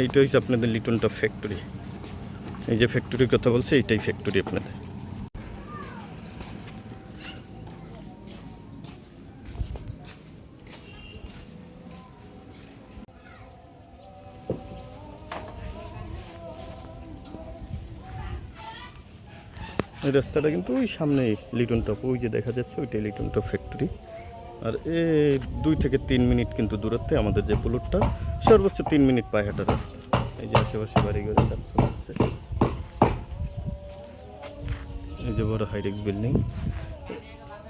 এইটা হচ্ছে আপনাদের লিটন টপ ফ্যাক্টরি এই যে ফ্যাক্টরির কথা বলছে, এইটাই ফ্যাক্টরি আপনাদের। এই রাস্তাটা কিন্তু ওই সামনে লিটন টপ। ওই যে দেখা যাচ্ছে, ওইটাই লিটন টপ ফ্যাক্টরি আর এ দুই থেকে তিন মিনিট কিন্তু দূরত্বে আমাদের যে পুলুরটা, সর্বোচ্চ তিন মিনিট পায়ে হাঁটা রাস্তা। এই যে আশেপাশে বাড়িঘর আছে। এই যে বড় হাইডেক্স বিল্ডিং।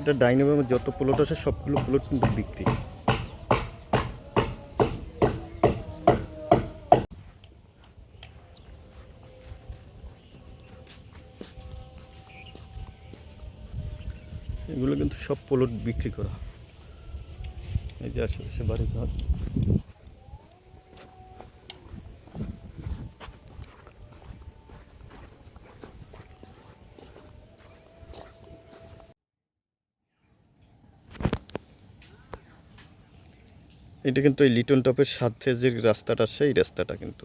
এটা ডাইনামে যত প্লট আছে, সবগুলো প্লট কিন্তু বিক্রি। এগুলো কিন্তু সব প্লট বিক্রি করা। এটা কিন্তু এই লিটন টপের সাথে যে রাস্তাটা এই রাস্তাটা কিন্তু।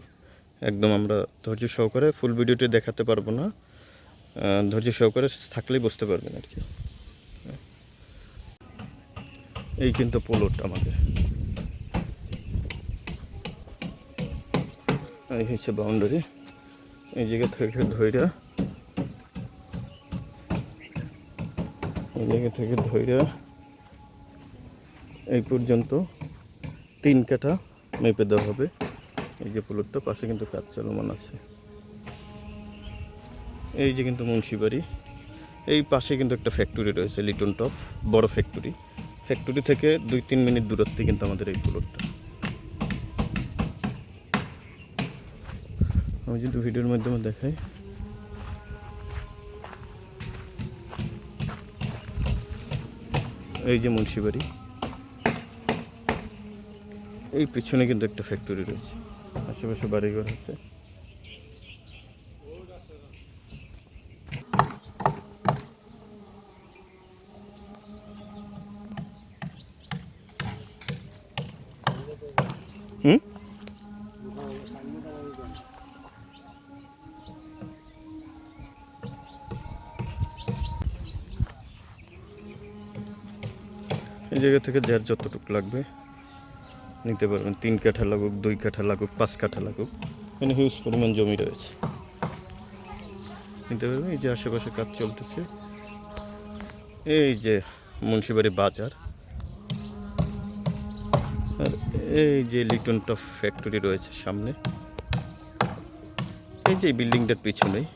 একদম আমরা ধৈর্য সহকারে ফুল ভিডিওটি দেখাতে পারব না। ধৈর্য সহকারে থাকলেই বুঝতে পারবেন আর কি। এই কিন্তু পোলোট আমাদের। এই হচ্ছে বাউন্ডারি। এই জায়গা থেকে ধৈরা এই জায়গা থেকে ধৈরা এই পর্যন্ত তিন কাঠা মেপে দেওয়া হবে। এই যে প্লটটা পাশে কিন্তু কাজ চলমান আছে। এই যে কিন্তু মুন্সিবাড়ি। এই পাশে কিন্তু একটা ফ্যাক্টরি রয়েছে লিটন টপ বড় ফ্যাক্টরি ফ্যাক্টরি থেকে দুই, তিন মিনিট দূরত্বে কিন্তু আমাদের এই প্লটটা আমি যদি ভিডিওর মাধ্যমে দেখাই। এই যে মুন্সিবাড়ি এই পিছনে কিন্তু একটা ফ্যাক্টরি রয়েছে। আশেপাশে বাড়িঘর আছে। হুম? এই জায়গা থেকে যার যতটুকু লাগবে, নিতে পারবেন। তিন কাঠা লাগুক, দুই কাঠা লাগুক, পাঁচ কাঠা লাগুক। এখানে হিউজ পরিমাণ জমি রয়েছে। নিতে পারবেন? এই যে আশেপাশে কাজ চলতেছে। এই যে মুন্সিবাড়ি বাজার। আর এই যে লিটন টপ ফ্যাক্টরি রয়েছে সামনে, এই যে বিল্ডিংটার পিছনেই।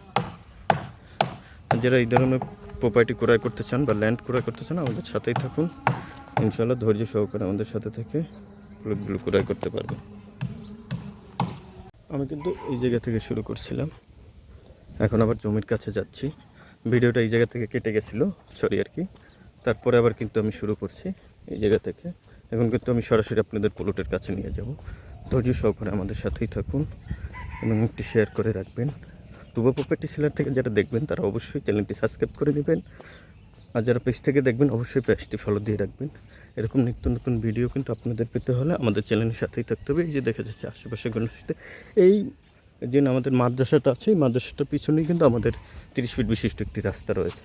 যারা এই ধরনের প্রপার্টি ক্রয় করতে চান বা ল্যান্ড ক্রয় করতে চান, আমাদের সাথেই থাকুন। ইনশাল্লাহ ধৈর্য সহকারে আমাদের সাথে থেকে প্লটগুলো ক্রয় করতে পারবেন। আমি কিন্তু এই জায়গা থেকে শুরু করছিলাম। এখন আবার জমির কাছে যাচ্ছি। ভিডিওটা এই জায়গা থেকে কেটে গেছিল, সরি আর কি। তারপরে আবার কিন্তু আমি শুরু করছি এই জায়গা থেকে। এখন কিন্তু আমি সরাসরি আপনাদের প্লটের কাছে নিয়ে যাব। ধৈর্য সহকারে আমাদের সাথেই থাকুন এবং একটি শেয়ার করে রাখবেন। টুবা প্রপার্টি সেলার থেকে যারা দেখবেন, তারা অবশ্যই চ্যানেলটি সাবস্ক্রাইব করে নেবেন। আর যারা পেজ থেকে দেখবেন, অবশ্যই পেজটি ফলো দিয়ে রাখবেন। এরকম নিত্য নতুন ভিডিও কিন্তু আপনাদের পেতে হলে আমাদের চ্যানেলের সাথেই থাকতে হবে। এই যে দেখা যাচ্ছে আশেপাশে গণেশতে এই যে আমাদের মাদ্রাসাটা আছে, এই মাদ্রাসাটার পিছনেই কিন্তু আমাদের তিরিশ ফিট বিশিষ্ট একটি রাস্তা রয়েছে।